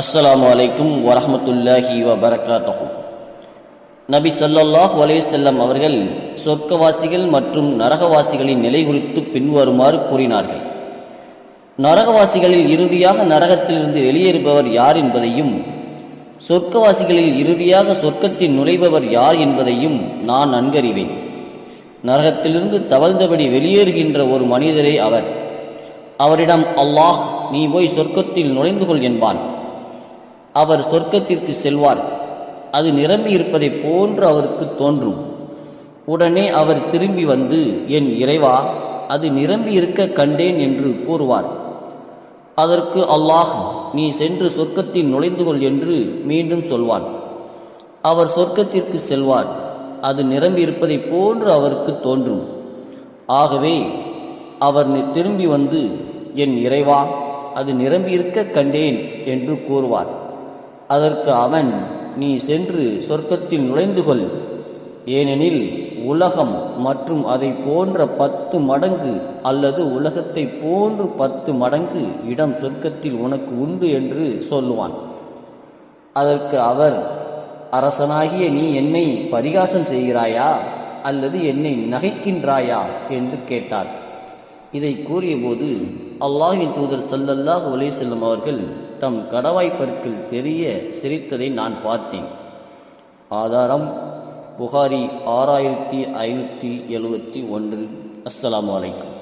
அஸ்ஸலாமு அலைக்கும் வரமத்துல்லாஹி வபரகாத்தகும் நபி ஸல்லல்லாஹு அலையுசல்லம் அவர்கள் சொர்க்கவாசிகள் மற்றும் நரகவாசிகளின் நிலை குறித்து பின்வருமாறு கூறினார்கள். நரகவாசிகளில் இறுதியாக நரகத்திலிருந்து வெளியேறுபவர் யார் என்பதையும் சொர்க்கவாசிகளில் இறுதியாக சொர்க்கத்தில் நுழைபவர் யார் என்பதையும் நான் நன்கறிவேன். நரகத்திலிருந்து தவழ்ந்தபடி வெளியேறுகின்ற ஒரு மனிதரே அவர். அவரிடம் அல்லாஹ் நீ போய் சொர்க்கத்தில் நுழைந்து கொள் என்பான். அவர் சொர்க்கத்திற்கு செல்வார். அது நிரம்பி இருப்பதைப் போன்று அவருக்கு தோன்றும். உடனே அவர் திரும்பி வந்து என் இறைவா அது நிரம்பி இருக்க கண்டேன் என்று கூறுவார். அதற்கு அல்லாஹ் நீ சென்று சொர்க்கத்தில் நுழைந்து கொள் என்று மீண்டும் சொல்வான். அவர் சொர்க்கத்திற்கு செல்வார். அது நிரம்பி இருப்பதை போன்று அவருக்கு தோன்றும். ஆகவே அவர் திரும்பி வந்து என் இறைவா அது நிரம்பி இருக்க கண்டேன் என்று கூறுவார். அதற்கு அவன் நீ சென்று சொர்க்கத்தில் நுழைந்து கொள். ஏனெனில் உலகம் மற்றும் அதை போன்ற பத்து மடங்கு அல்லது உலகத்தை போன்று பத்து மடங்கு இடம் சொர்க்கத்தில் உனக்கு உண்டு என்று சொல்லுவான். அதற்கு அவர் அரசனாகிய நீ என்னை பரிகாசம் செய்கிறாயா அல்லது என்னை நகைக்கின்றாயா? என்று கேட்டார். இதை கூறியபோது அல்லாஹின் தூதர் சல்லல்லாஹ் ஒலே செல்லும் அவர்கள் தம் கடவாய் பற்கள் தெரிய சிரித்ததை நான் பார்த்தேன். ஆதாரம் புகாரி ஆறாயிரத்தி ஐநூற்றி எழுபத்தி ஒன்று. அஸ்லாம் வலைக்கம்